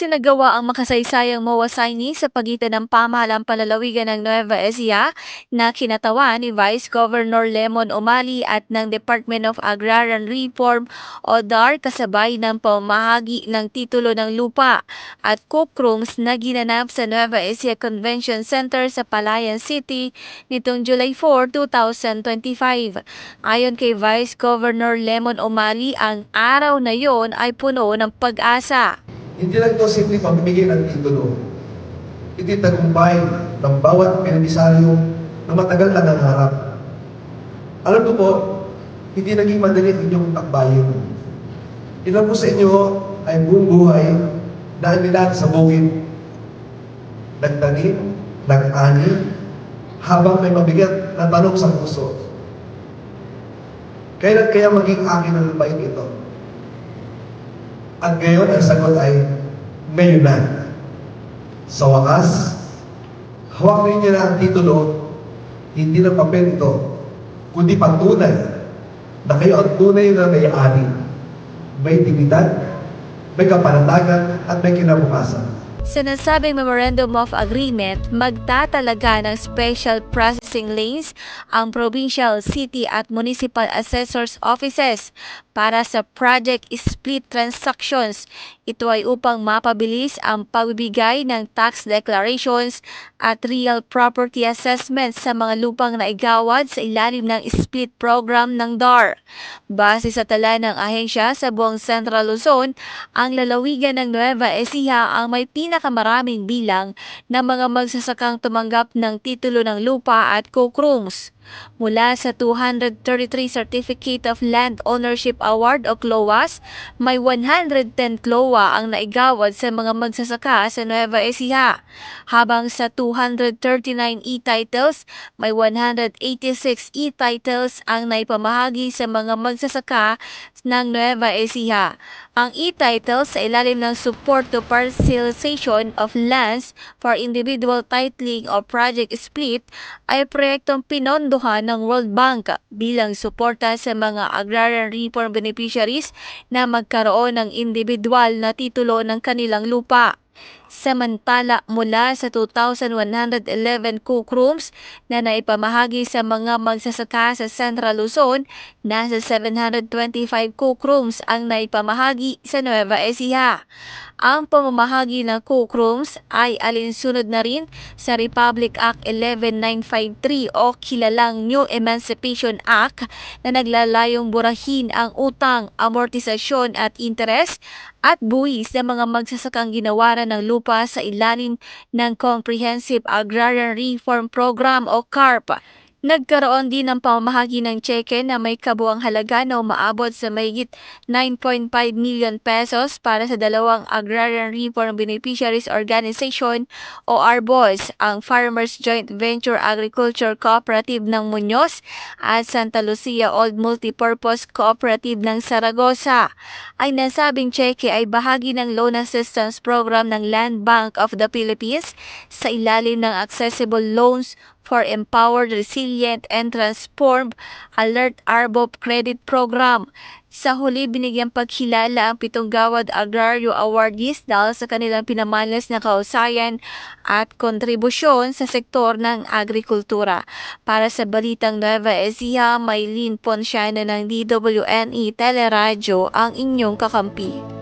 Isinagawa ang makasaysayang MOA signing sa pagitan ng pamahalang palalawigan ng Nueva Ecija na kinatawan ni Vice Governor Lemon Omali at ng Department of Agrarian Reform o DAR kasabay ng pamahagi ng titulo ng lupa at cookrooms na ginanap sa Nueva Ecija Convention Center sa Palayan City nitong July 4, 2025. Ayon kay Vice Governor Lemon Omali, ang araw na yon ay puno ng pag-asa. Hindi lang ito simple pamimigay ng titulo. Ito'y tagumpay ng bawat benepisaryo na matagal na nangarap. Alam ko po, hindi naging madali ang inyong takbayin. Ilan po sa inyo ay buong buhay na nilaan sa bukid. Nagtanim, nag-ani, habang may mabigat na tanong sa puso. Kailan kaya maging akin ang lupain ito? At ngayon, ang sagot ay, ngayon na. Sa wakas, hawak ninyo na ang titulo, hindi na papel ito, kundi patunay na kayo ang tunay na may-ari. May dignidad, may kapanatagan, at may kinabukasan. Sa nasabing Memorandum of Agreement, magtatalaga ng special processing lanes ang provincial, city at municipal assessors offices para sa project split transactions. Ito ay upang mapabilis ang pagbibigay ng tax declarations at real property assessments sa mga lupang naigawad sa ilalim ng split program ng DAR. Base sa tala ng ahensya sa buong Central Luzon, ang lalawigan ng Nueva Ecija ang may pinakamaraming bilang ng mga magsasakang tumanggap ng titulo ng lupa at cookrooms. Mula sa 233 Certificate of Land Ownership Award o CLOAS, may 110 CLOA ang naigawad sa mga magsasaka sa Nueva Ecija. Habang sa 239 e-titles, may 186 e-titles ang naipamahagi sa mga magsasaka ng Nueva Ecija. Ang e-titles sa ilalim ng Support to Parcelization of Lands for Individual Titling o Project Split ay proyektong pinondohan ng World Bank bilang suporta sa mga agrarian reform beneficiaries na magkaroon ng individual na titulo ng kanilang lupa. Samantala mula sa 2,111 cookrooms na naipamahagi sa mga magsasaka sa Central Luzon, nasa 725 cookrooms ang naipamahagi sa Nueva Ecija. Ang pamamahagi ng cookrooms ay alinsunod na rin sa Republic Act 11953 o kilalang New Emancipation Act na naglalayong burahin ang utang, amortisasyon at interes at buwis ng mga magsasakang ginawaran ng lupa sa ilalim ng Comprehensive Agrarian Reform Program o CARP. Nagkaroon din ng pamamahagi ng cheque na may kabuang halaga na umaabot sa mahigit 9.5 million pesos para sa dalawang Agrarian Reform Beneficiaries Organization o ARBOS, ang Farmers Joint Venture Agriculture Cooperative ng Muñoz at Santa Lucia Old Multipurpose Cooperative ng Saragossa. Ay nasabing cheque ay bahagi ng Loan Assistance Program ng Land Bank of the Philippines sa ilalim ng Accessible Loans for Empowered, Resilient, and Transformed Alert ARBOP Credit Program. Sa huli, binigyang pagkilala ang pitong gawad agrario awardees dahil sa kanilang pinamalas na kausayan at kontribusyon sa sektor ng agrikultura. Para sa Balitang Nueva Ecija, Maylin Ponsiano ng DWNE Teleradyo ang inyong kakampi.